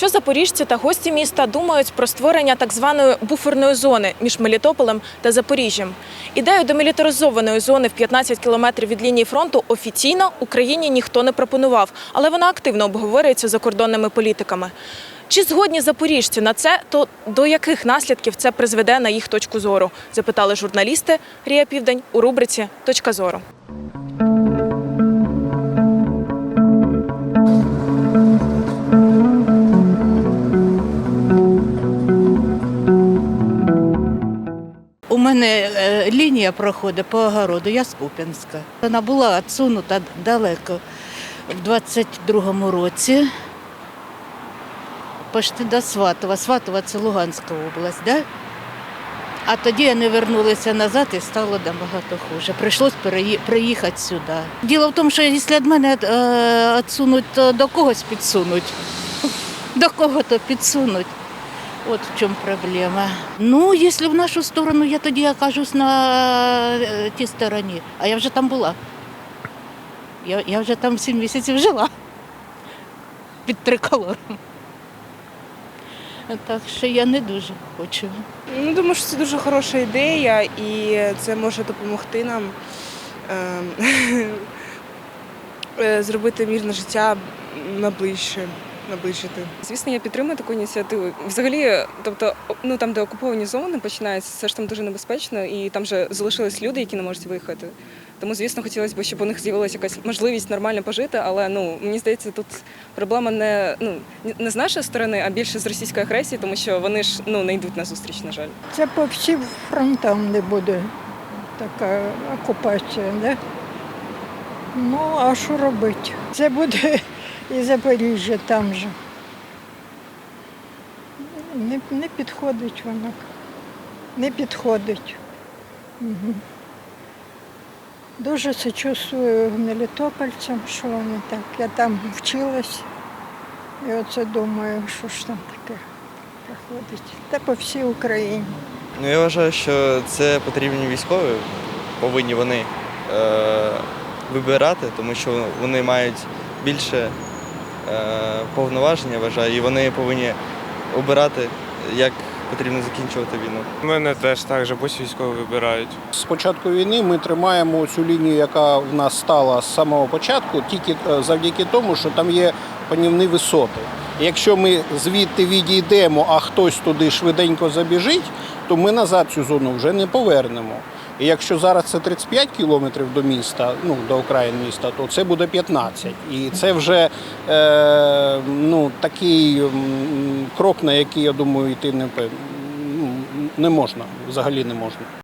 Що запоріжці та гості міста думають про створення так званої буферної зони між Мелітополем та Запоріжжям? Ідею демілітаризованої зони в 15 кілометрів від лінії фронту офіційно Україні ніхто не пропонував, але вона активно обговорюється закордонними політиками. Чи згодні запоріжці на це, то до яких наслідків це призведе на їх точку зору? Запитали журналісти Рія Південь у рубриці Точка зору. Мене е, лінія проходить по огороду, я з Куп'янська. Вона була відсунута далеко в 22-му році. Почти до Сватова. Сватова це Луганська область, да? А тоді вони вернулися назад і стало набагато хуже. Прийшлось переї- приїхати сюди. Діло в тому, що якщо від мене е, відсунуть, то до когось підсунуть. До кого-то підсунуть. От в чому проблема. Ну, якщо в нашу сторону, я тоді окажусь на е, тій стороні. А я вже там була. Я, я вже там сім місяців жила під триколором. Так що я не дуже хочу. Ну, думаю, що це дуже хороша ідея, і це може допомогти нам ем, е, зробити мирне життя наближче, наближити. Звісно, я підтримую таку ініціативу. Взагалі, тобто, ну там, де окуповані зони починаються, це ж там дуже небезпечно, і там вже залишились люди, які не можуть виїхати. Тому, звісно, хотілося б, щоб у них з'явилася якась можливість нормально пожити. Але ну мені здається, тут проблема не ну не з нашої сторони, а більше з російської агресії, тому що вони ж ну не йдуть на зустріч, на жаль. Це по всім фронтам не буде така окупація, да? Ну, а що робити? Це буде і Запоріжжя там же. Не, не підходить воно. Не підходить. Угу. Дуже сочувствую мелітопольцям, що вони так. Я там вчилась. І оце думаю, що ж там таке проходить. Та по всій Україні. Ну, я вважаю, що це потрібні військові, повинні вони е, вибирати, тому що вони мають більше е, повноважень, вважаю, і вони повинні обирати, як потрібно закінчувати війну. У мене теж так же, пусть військові вибирають. З початку війни ми тримаємо цю лінію, яка в нас стала з самого початку, тільки е, завдяки тому, що там є панівні висоти. Якщо ми звідти відійдемо, а хтось туди швиденько забіжить, то ми назад цю зону вже не повернемо. І якщо зараз це 35 кілометрів до міста, ну до окраїн міста, то це буде 15. І це вже е, ну, такий крок, на який я думаю, йти не, ну, не можна, взагалі не можна.